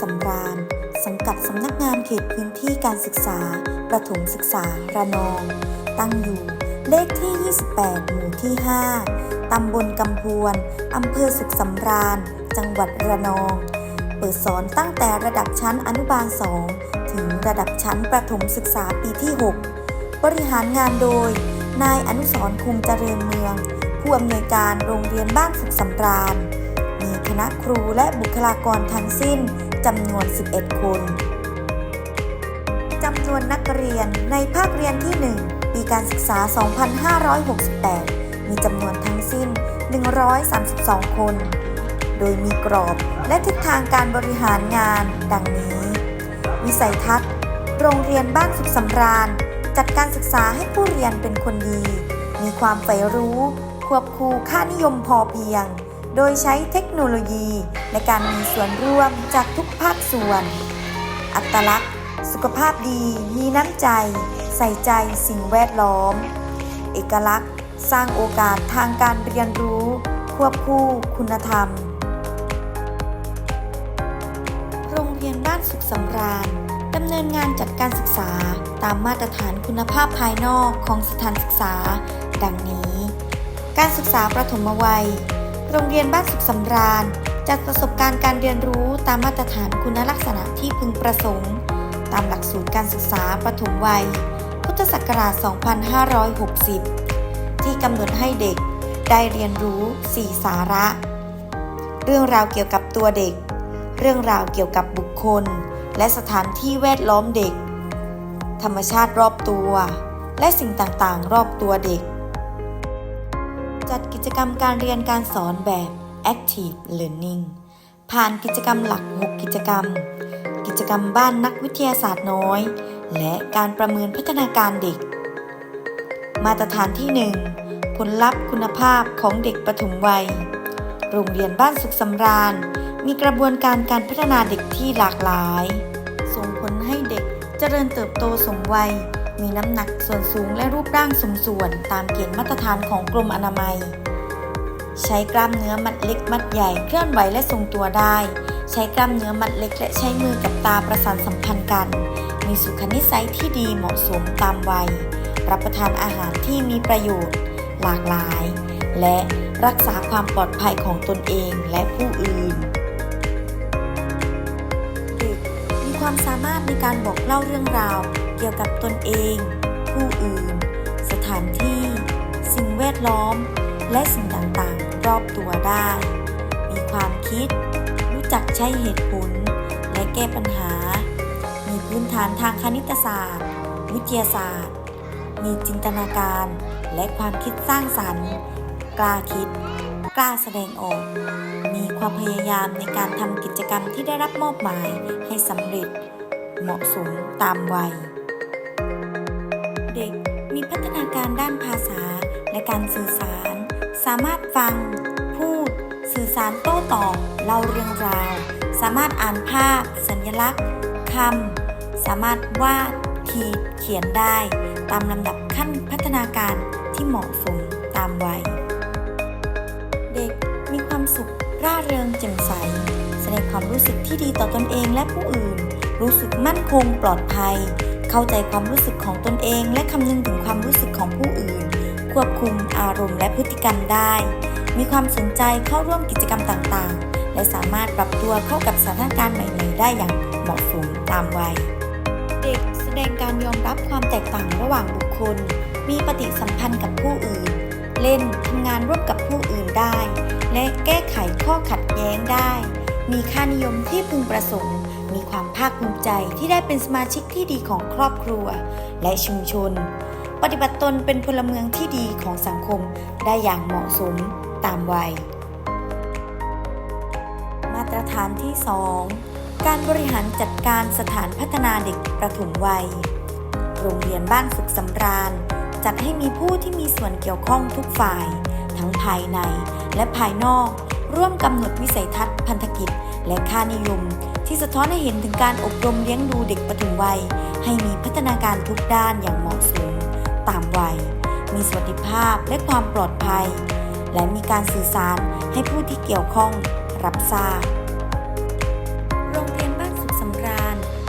สำราญ สังกัดสำนักงานเขตพื้นที่การศึกษา ประถมศึกษาระนอง ตั้งอยู่เลขที่ 28 หมู่ที่ 5 ตำบลกำพวน อำเภอสุขสำราญ จังหวัดระนอง เปิดสอนตั้งแต่ระดับชั้นอนุบาล 2 ถึงระดับชั้นประถมศึกษาปีที่ 6 บริหารงานโดย นายอนุสรคงเจริญเมือง ผู้อำนวยการโรงเรียนบ้านสุขสำราญ มีคณะครูและบุคลากรทั้งสิ้น จำนวน 11 คนจำนวนนักเรียนในภาคเรียนที่ 1 ปีการศึกษา 2568 มีจำนวนทั้งสิ้น 132 คน โดยมีกรอบและทิศทางการบริหารงาน ดังนี้ วิสัยทัศน์ โรงเรียนบ้านสุขสำราญ จัดการศึกษาให้ผู้เรียนเป็นคนดี มีความใฝ่รู้ ควบคู่ค่านิยมพอเพียง โดยใช้เทคโนโลยีในการมีส่วนร่วมจากทุกภาคส่วน อัตลักษณ์ สุขภาพดี มีน้ำใจ ใส่ใจสิ่งแวดล้อม เอกลักษณ์ สร้างโอกาสทางการเรียนรู้ ควบคู่คุณธรรม โรงเรียนบ้านสุขสำราญดำเนินงานจัดการศึกษาตามมาตรฐานคุณภาพภายนอกของสถานศึกษา ดังนี้ การศึกษาประถมวัย โรงเรียนบ้านสุขสำราญจัดประสบการณ์การเรียนรู้ตามมาตรฐานคุณลักษณะที่พึงประสงค์ ตามหลักสูตรการศึกษาประถมวัย พุทธศักราช 2560 ที่กำหนดให้เด็กได้เรียนรู้ 4 สาระ เรื่องราวเกี่ยวกับตัวเด็ก เรื่องราวเกี่ยวกับบุคคล และสถานที่แวดล้อมเด็ก ธรรมชาติรอบตัว และสิ่งต่างๆ รอบตัวเด็ก จัดกิจกรรมการเรียนการสอนแบบ Active Learning ผ่านกิจกรรมหลัก 6 กิจกรรม กิจกรรมบ้านนักวิทยาศาสตร์น้อย และการประเมินพัฒนาการเด็ก มาตรฐานที่ 1 ผลลัพธ์คุณภาพของเด็กประถมวัย โรงเรียนบ้านสุขสำราญ มีกระบวนการการพัฒนาเด็กที่หลากหลาย ส่งผลให้เด็กเจริญเติบโตสมวัย มีน้ำหนักส่วนสูงและรูปร่างสมส่วนตามเกณฑ์มาตรฐานของกรมอนามัย ใช้กล้ามเนื้อมัดเล็กมัดใหญ่เคลื่อนไหวและทรงตัวได้ ใช้กล้ามเนื้อมัดเล็กและใช้มือกับตาประสานสัมพันธ์กัน มีสุขนิสัยที่ดีเหมาะสมตามวัย รับประทานอาหารที่มีประโยชน์ หลากหลาย และรักษาความปลอดภัยของตนเองและผู้อื่นเด็กมีความสามารถในการบอกเล่าเรื่องราว เกี่ยวกับตนเอง ผู้อื่น สถานที่ สิ่งแวดล้อม และสิ่งต่างๆ รอบตัวได้ มีความคิด รู้จักใช้เหตุผล และแก้ปัญหา มีพื้นฐานทางคณิตศาสตร์ วิทยาศาสตร์ มีจินตนาการ และความคิดสร้างสรรค์ กล้าคิด กล้าแสดงออก มีความพยายามในการทำกิจกรรมที่ได้รับมอบหมายให้สำเร็จเหมาะสมตามวัย มีพัฒนาการด้านภาษาและการสื่อสาร สามารถฟัง พูด สื่อสารโต้ตอบเล่าเรื่องราว สามารถอ่านภาพ สัญลักษณ์คำสามารถวาดขีดเขียนได้ ตามลำดับขั้นพัฒนาการที่เหมาะสมตามวัย เด็กมีความสุขร่าเริงแจ่มใส แสดงความรู้สึกที่ดีต่อตนเองและผู้อื่น รู้สึกมั่นคงปลอดภัย เข้าใจความรู้สึกของตนเอง และคำนึงถึงความรู้สึกของผู้อื่น ควบคุมอารมณ์และพฤติกรรมได้ มีความสนใจเข้าร่วมกิจกรรมต่างๆ และสามารถปรับตัวเข้ากับสถานการณ์ใหม่ๆได้อย่างเหมาะสมตามวัย เด็กแสดงการยอมรับความแตกต่างระหว่างบุคคล มีปฏิสัมพันธ์กับผู้อื่น เล่นทำงานร่วมกับผู้อื่นได้ และแก้ไขข้อขัดแย้งได้ มีค่านิยมที่พึงประสงค์ มีความภาคภูมิใจที่ได้เป็นสมาชิกที่ดีของครอบครัว และชุมชน ปฏิบัติตนเป็นพลเมืองที่ดีของสังคมได้อย่างเหมาะสมตามวัย มาตรฐานที่ 2 การบริหารจัดการสถานพัฒนาเด็กประถมวัย โรงเรียนบ้านสุขสำราญ จัดให้มีผู้ที่มีส่วนเกี่ยวข้องทุกฝ่าย ทั้งภายในและภายนอก ร่วมกำหนดวิสัยทัศน์พันธกิจและค่านิยม ที่สะท้อนให้เห็นถึงการอบรมเลี้ยงดูเด็กปฐมวัย ให้มีพัฒนาการทุกด้านอย่างเหมาะสม ตามวัย มีสวัสดิภาพและความปลอดภัย และมีการสื่อสารให้ผู้ที่เกี่ยวข้องรับทราบ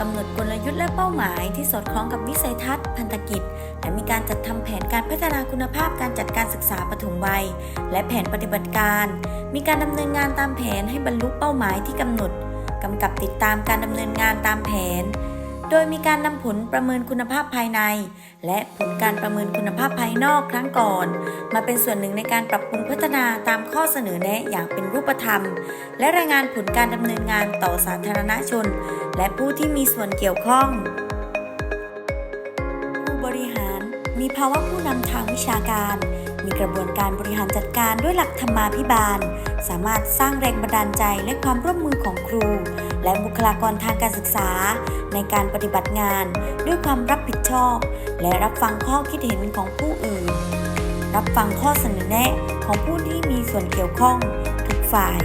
กำหนดกลยุทธ์และเป้าหมายที่สอดคล้องกับวิสัยทัศน์พันธกิจ และมีการจัดทำแผนการพัฒนาคุณภาพการจัดการศึกษาปฐมวัย และแผนปฏิบัติการ มีการดำเนินงานตามแผนให้บรรลุเป้าหมายที่กำหนด กำกับติดตามการดำเนินงานตามแผน โดยมีการนำผลประเมินคุณภาพภายใน และผลการประเมินคุณภาพภายนอกครั้งก่อน มาเป็นส่วนหนึ่งในการปรับปรุงพัฒนาตามข้อเสนอแนะอย่างเป็นรูปธรรม และรายงานผลการดำเนินงานต่อสาธารณชน และผู้ที่มีส่วนเกี่ยวข้อง ผู้บริหารมีภาวะผู้นำทางวิชาการ มีกระบวนการบริหารจัดการด้วยหลักธรรมาภิบาล สามารถสร้างแรงบันดาลใจและความร่วมมือของครู และบุคลากรทางการศึกษา ในการปฏิบัติงาน ด้วยความรับผิดชอบ และรับฟังข้อคิดเห็นของผู้อื่น รับฟังข้อเสนอแนะของผู้ที่มีส่วนเกี่ยวข้องทุกฝ่าย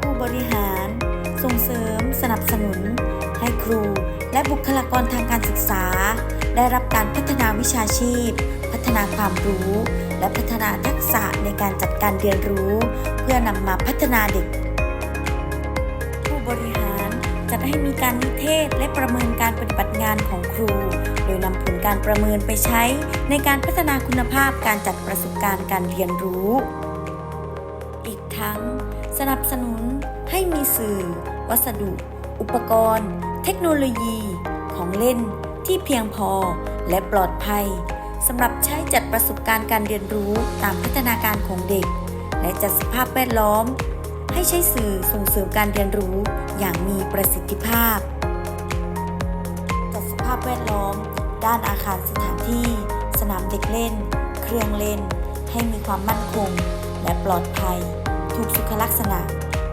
ผู้บริหาร ส่งเสริม สนับสนุน ให้ครู และบุคลากรทางการศึกษา ได้รับการพัฒนาวิชาชีพ พัฒนาความรู้ และพัฒนาทักษะในการจัดการเรียนรู้ เพื่อนำมาพัฒนาเด็ก ผู้บริหารจัดให้มีการนิเทศและประเมินการปฏิบัติงานของครู โดยนำผลการประเมินไปใช้ ในการพัฒนาคุณภาพการจัดประสบการณ์การเรียนรู้ อีกทั้ง สนับสนุนให้มีสื่อ วัสดุ อุปกรณ์ เทคโนโลยี ของเล่นที่เพียงพอและปลอดภัย สำหรับใช้จัดประสบการณ์การเรียนรู้ตามพัฒนาการของเด็ก และจัดสภาพแวดล้อม ให้ใช้สื่อส่งเสริมการเรียนรู้อย่างมีประสิทธิภาพ จัดสภาพแวดล้อม ด้านอาคารสถานที่ สนามเด็กเล่น เครื่องเล่น ให้มีความมั่นคง และปลอดภัย ถูกสุขลักษณะ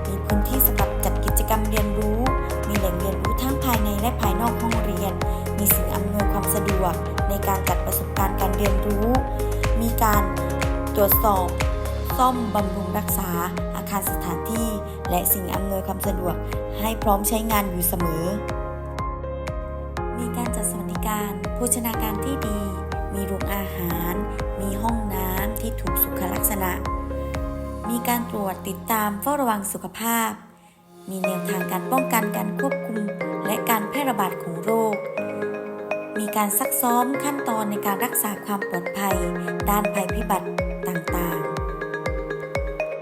มีพื้นที่สำหรับจัดกิจกรรมเรียนรู้ มีแหล่งเรียนรู้ทั้งภายในและภายนอกห้องเรียน มีสิ่งอำนวยความสะดวกในการจัดประสบการณ์ รเรียนรู้ มีการตรวจสอบซ่อมบำรุงรักษาอาคารสถานที่ และสิ่งอำนวยความสะดวกให้พร้อมใช้งานอยู่เสมอ มีการจัดสวัสดิการโภชนาการที่ดี มีโรงอาหาร มีห้องน้ำที่ถูกสุขลักษณะ มีการตรวจติดตามเฝ้าระวังสุขภาพ มีแนวทางการป้องกันการควบคุมและการแพร่ระบาดของโรค มีการซักซ้อมขั้นตอนในการรักษาความปลอดภัย ด้านภัยพิบัติต่าง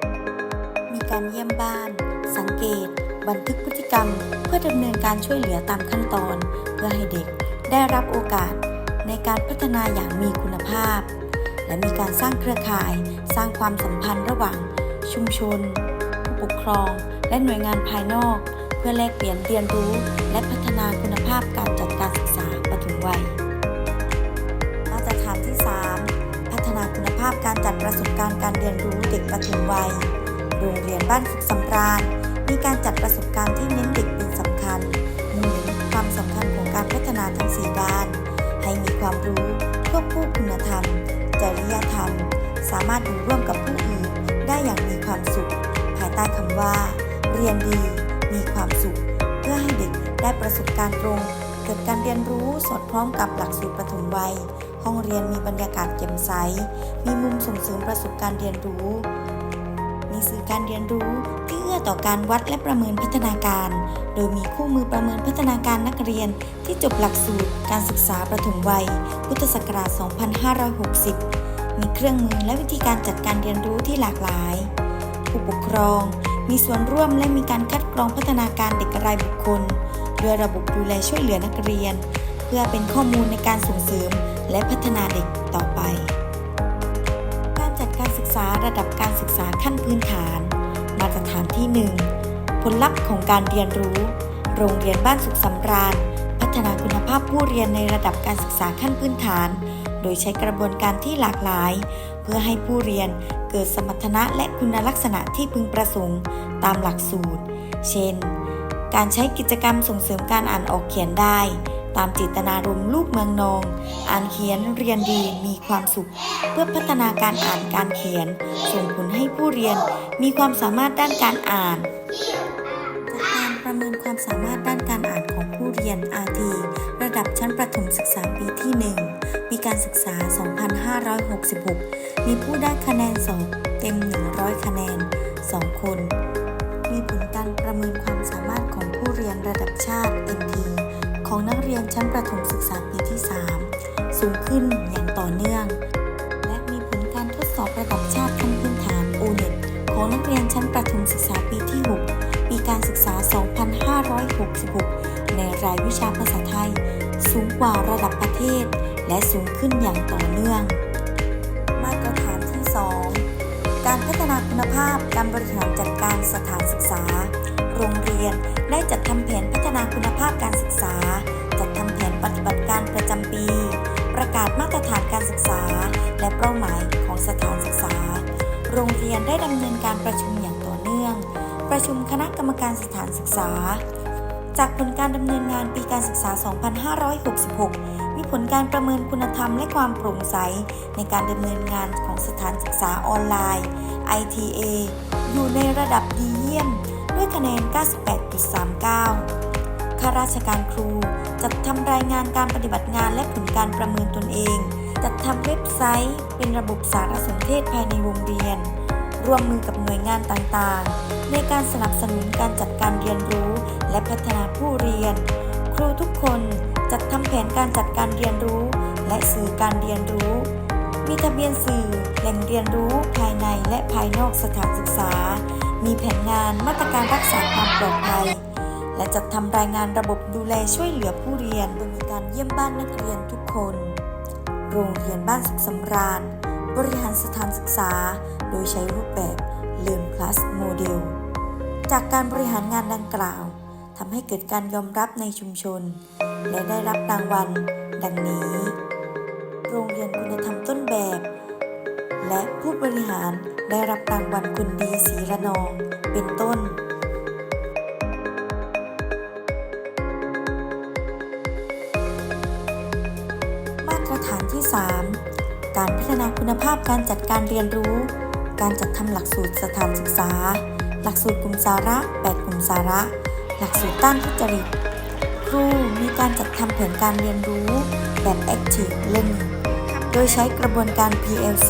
ๆ มีการเยี่ยมบ้าน สังเกต บันทึกพฤติกรรม เพื่อดำเนินการช่วยเหลือตามขั้นตอน เพื่อให้เด็กได้รับโอกาสในการพัฒนาอย่างมีคุณภาพ และมีการสร้างเครือข่าย สร้างความสัมพันธ์ระหว่าง ชุมชน ผู้ปกครอง และหน่วยงานภายนอก เพื่อแลกเปลี่ยนเรียนรู้ และพัฒนาคุณภาพการจัดการศึกษา วัย มาตรฐานที่ 3 พัฒนาคุณภาพการจัดประสบการณ์การเรียนรู้เด็กปฐมวัย โรงเรียนบ้านฝึกสำราญ มีการจัดประสบการณ์ที่เน้นเด็กเป็นสำคัญมุ่งเน้นความสำคัญของการพัฒนาทั้ง 4 ด้าน ให้มีความรู้ควบคู่คุณธรรม จริยธรรม สามารถอยู่ร่วมกับผู้อื่นได้อย่างมีความสุข ภายใต้คำว่า เรียนดี มีความสุข เพื่อให้เด็กได้ประสบการณ์ตรง กิดการเรียนรู้สอดคล้องกับหลักสูตรปฐมวัย ห้องเรียนมีบรรยากาศแจ่มใส มีมุมส่งเสริมประสบการณ์เรียนรู้ มีสื่อการเรียนรู้ที่เอื้อต่อการวัดและประเมินพัฒนาการ โดยมีคู่มือประเมินพัฒนาการนักเรียนที่จบหลักสูตรการศึกษาประถมวัย พุทธศักราช 2560 มีเครื่องมือและวิธีการจัดการเรียนรู้ที่หลากหลาย ผู้ปกครอง มีส่วนร่วมและมีการคัดกรองพัฒนาการเด็กรายบุคคล ด้วยระบบดูแลช่วยเหลือนักเรียน เพื่อเป็นข้อมูลในการส่งเสริมและพัฒนาเด็กต่อไป การจัดการศึกษาระดับการศึกษาขั้นพื้นฐาน มาตรฐานที่ 1 ผลลัพธ์ของการเรียนรู้ โรงเรียนบ้านสุขสำราญ พัฒนาคุณภาพผู้เรียนในระดับการศึกษาขั้นพื้นฐาน โดยใช้กระบวนการที่หลากหลาย เพื่อให้ผู้เรียนเกิดสมรรถนะและคุณลักษณะที่พึงประสงค์ ตามหลักสูตร เช่น การใช้กิจกรรมส่งเสริมการอ่านออกเขียนได้ ตามเจตนารมลูกเมืองนอง อ่านเขียนเรียนดีมีความสุข เพื่อพัฒนาการอ่านการเขียน ส่งผลให้ผู้เรียนมีความสามารถด้านการอ่านจากการประเมินความสามารถด้านการอ่านของผู้เรียน RT ระดับชั้นประถมศึกษาปีที่ 1 ปีการศึกษา 2566 มีผู้ได้คะแนนสอบเต็ม 100 คะแนน 2 คน รียนชั้นประถมศึกษาปีที่ 3 สูงขึ้นอย่างต่อเนื่อง และมีผลการทดสอบระดับชาติขั้นพื้นฐาน O-NET ของนักเรียนชั้นประถมศึกษาปีที่ 6 ปีการศึกษา 2566 ในรายวิชาภาษาไทย สูงกว่าระดับประเทศ และสูงขึ้นอย่างต่อเนื่อง มาตรฐานที่ 2 การพัฒนาคุณภาพการบริหารจัดการสถานศึกษา โรงเรียนได้จัดทำแผนพัฒนาคุณภาพการศึกษา ปฏิบัติการประจำปี ประกาศมาตรฐานการศึกษา และเป้าหมายของสถานศึกษา โรงเรียนได้ดำเนินการประชุมอย่างต่อเนื่อง ประชุมคณะกรรมการสถานศึกษา จากผลการดำเนินงานปีการศึกษา 2566 มีผลการประเมินคุณธรรมและความโปร่งใส ในการดำเนินงานของสถานศึกษาออนไลน์ ITA อยู่ในระดับดีเยี่ยม ด้วยคะแนน 98.39 ข้าราชการครู จัดทำรายงานการปฏิบัติงานและผลการประเมินตนเอง จัดทำเว็บไซต์ เป็นระบบสารสนเทศภายในโรงเรียน ร่วมมือกับหน่วยงานต่างๆ ในการสนับสนุนการจัดการเรียนรู้ และพัฒนาผู้เรียน ครูทุกคนจัดทำแผนการจัดการเรียนรู้ และสื่อการเรียนรู้ มีทะเบียนสื่อแหล่งเรียนรู้ภายในและภายนอกสถานศึกษา มีแผนงานมาตรการรักษาความปลอดภัย และจัดทำรายงานระบบดูแลช่วยเหลือผู้เรียนโดยมีการเยี่ยมบ้านนักเรียนทุกคน โรงเรียนบ้านสุขสำราญ บริหารสถานศึกษา โดยใช้รูปแบบ Learn Plus Model จากการบริหารงานดังกล่าวทำให้เกิดการยอมรับในชุมชน และได้รับรางวัล ดังนี้ โรงเรียนคุณธรรมต้นแบบ และผู้บริหารได้รับรางวัลคนดีศรีระนอง เป็นต้น 3 การพัฒนาคุณภาพการจัดการเรียนรู้ การจัดทำหลักสูตรสถานศึกษา หลักสูตรกลุ่มสาระ 8 กลุ่มสาระ หลักสูตรต้านทุจริต ครูมีการจัดทำแผนการเรียนรู้แบบ Active Learning โดยใช้กระบวนการ PLC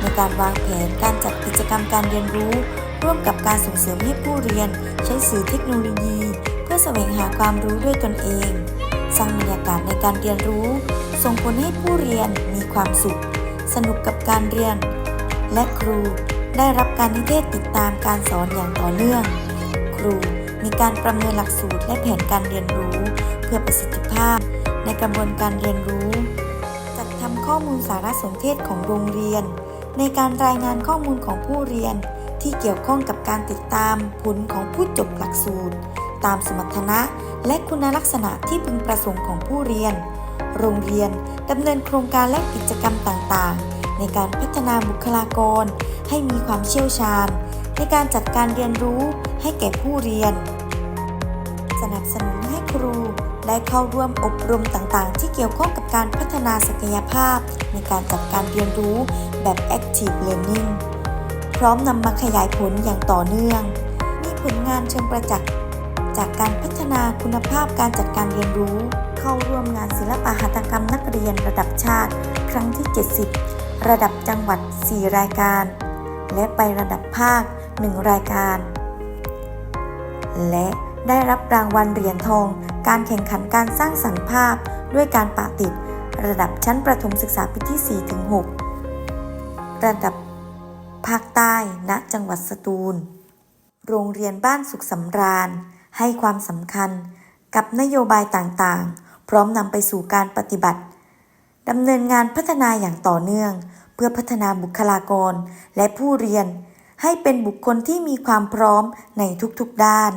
ในการวางแผนการจัดกิจกรรมการเรียนรู้ ร่วมกับการส่งเสริมให้ผู้เรียน ใช้สื่อเทคโนโลยี เพื่อแสวงหาความรู้ด้วยตนเอง สร้างบรรยากาศในการเรียนรู้ ส่งผลให้ผู้เรียนมีความสุข สนุกกับการเรียน และครูได้รับการนิเทศติดตามการสอนอย่างต่อเนื่อง ครูมีการประเมินหลักสูตรและแผนการเรียนรู้ เพื่อประสิทธิภาพในกระบวนการเรียนรู้ จัดทำข้อมูลสารสนเทศของโรงเรียน ในการรายงานข้อมูลของผู้เรียนที่เกี่ยวข้องกับการติดตามผลของผู้จบหลักสูตร ตามสมรรถนะ และคุณลักษณะที่พึงประสงค์ของผู้เรียน โรงเรียนดำเนินโครงการและกิจกรรมต่างๆ ในการพัฒนาบุคลากร ให้มีความเชี่ยวชาญ ในการจัดการเรียนรู้ให้แก่ผู้เรียน สนับสนุนให้ครูได้เข้าร่วมอบรมต่างๆ ที่เกี่ยวข้องกับการพัฒนาศักยภาพ ในการจัดการเรียนรู้แบบ Active Learning พร้อมนำมาขยายผลอย่างต่อเนื่อง มีผลงานเชิงประจักษ์ จากการพัฒนาคุณภาพการจัดการเรียนรู้ เข้าร่วมงานศิลปหัตถกรรมนักเรียนระดับชาติ ครั้งที่ 70 ระดับจังหวัด 4 รายการ และไประดับภาค 1 รายการ และได้รับรางวัลเหรียญทอง การแข่งขันการสร้างสรรค์ภาพด้วยการปะติด ระดับชั้นประถมศึกษาปีที่4-6ระดับภาคใต้ณจังหวัดสตูล โรงเรียนบ้านสุขสำราญ ให้ความสำคัญกับนโยบายต่างๆ พร้อมนำไปสู่การปฏิบัติดำเนินงานพัฒนาอย่างต่อเนื่อง เพื่อพัฒนาบุคลากรและผู้เรียน ให้เป็นบุคคลที่มีความพร้อมในทุกๆด้าน